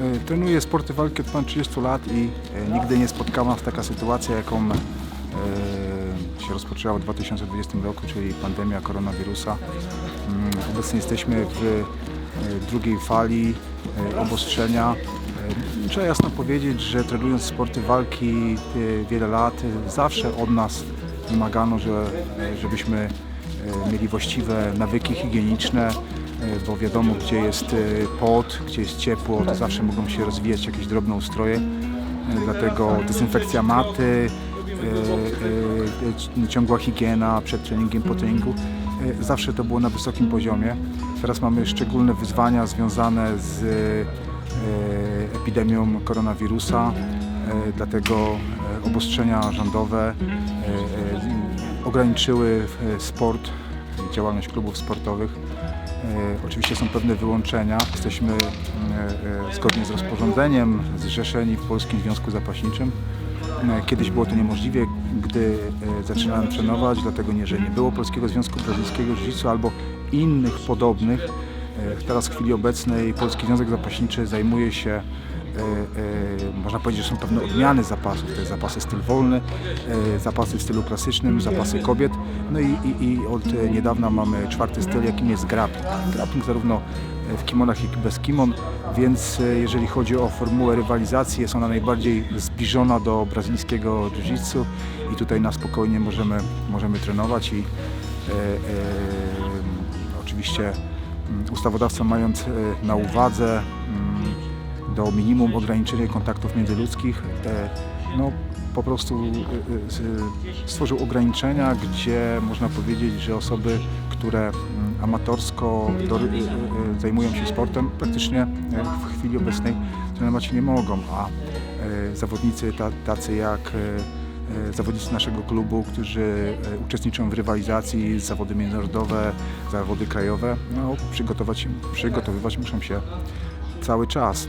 E, Trenuję sporty walki od ponad 30 lat i e, nigdy nie spotkała nas taka sytuacja, jaką e, się rozpoczęła w 2020 roku, czyli pandemia koronawirusa. Mm, Obecnie jesteśmy w drugiej fali obostrzenia. Trzeba jasno powiedzieć, że trenując sporty walki wiele lat, zawsze od nas wymagano, że, żebyśmy mieli właściwe nawyki higieniczne, bo wiadomo, gdzie jest e, pot, gdzie jest ciepło, to zawsze mogą się rozwijać jakieś drobne ustroje. E, Dlatego dezynfekcja maty, e, e, ciągła higiena przed treningiem, po treningu. e, Zawsze to było na wysokim poziomie. Teraz mamy szczególne wyzwania związane z e, epidemią koronawirusa, e, dlatego e, obostrzenia rządowe e, e, ograniczyły e, sport, działalność klubów sportowych. E, Oczywiście są pewne wyłączenia. Jesteśmy e, e, zgodnie z rozporządzeniem zrzeszeni w Polskim Związku Zapaśniczym. Kiedyś było to niemożliwe, gdy zaczynałem trenować, dlatego nie, że nie było Polskiego Związku Brazylijskiego Jiu-Jitsu albo innych podobnych. Teraz w chwili obecnej Polski Związek Zapaśniczy zajmuje się, można powiedzieć, że są pewne odmiany zapasów. To jest zapasy styl wolny, e, zapasy w stylu klasycznym, zapasy kobiet. No i, i, i od niedawna mamy czwarty styl, jakim jest grappling. Grappling zarówno w kimonach, jak i bez kimon, więc jeżeli chodzi o formułę rywalizacji, jest ona najbardziej zbliżona do brazylijskiego jiu-jitsu i tutaj na spokojnie możemy, możemy trenować i e, e, oczywiście mm, ustawodawca mając na uwadze do minimum ograniczenie kontaktów międzyludzkich, e, no po prostu e, e, stworzył ograniczenia, gdzie można powiedzieć, że osoby, które mm, amatorsko zajmują się sportem, praktycznie w chwili obecnej trenować nie mogą, a zawodnicy ta, tacy jak zawodnicy naszego klubu, którzy uczestniczą w rywalizacji, zawody międzynarodowe, zawody krajowe, no, przygotować, przygotowywać muszą się cały czas.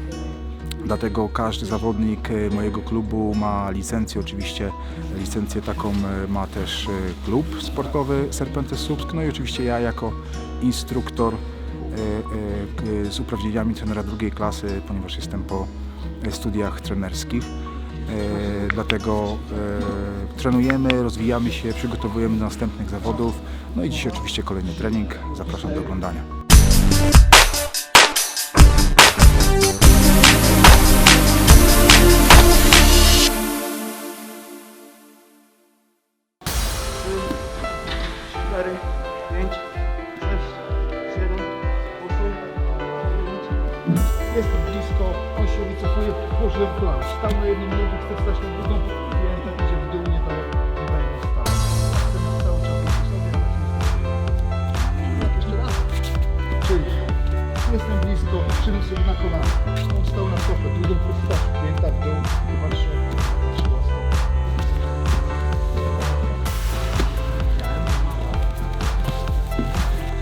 Dlatego każdy zawodnik e, mojego klubu ma licencję, oczywiście licencję taką e, ma też e, klub sportowy Serpentes Słupsk, no i oczywiście ja jako instruktor z uprawnieniami trenera drugiej klasy, ponieważ jestem po studiach trenerskich. Dlatego trenujemy, rozwijamy się, przygotowujemy do następnych zawodów. No i dzisiaj oczywiście kolejny trening. Zapraszam do oglądania. Jestem blisko, on się wycofuje, położyłem kolano. Stał na jedną nogę, chce wstać na drugą, klienta idzie w dół, nie daje, nie daje mu wstać. Chcemy cały czas się Tak, jeszcze raz. Czyli jestem blisko, trzymam sobie na kolano. On stał na stopę, drugą wstać, klienta w dół i patrzy, patrzy na stopę.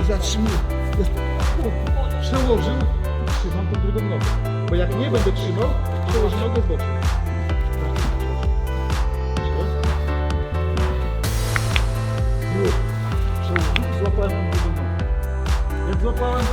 Zatrzymuję. Przełożył, trzymam tą drugą nogę. Bo jak nie będę trzymał, przełożę nogę z boku. Przełożę, złapałem drugą nogę. Jak złapałem,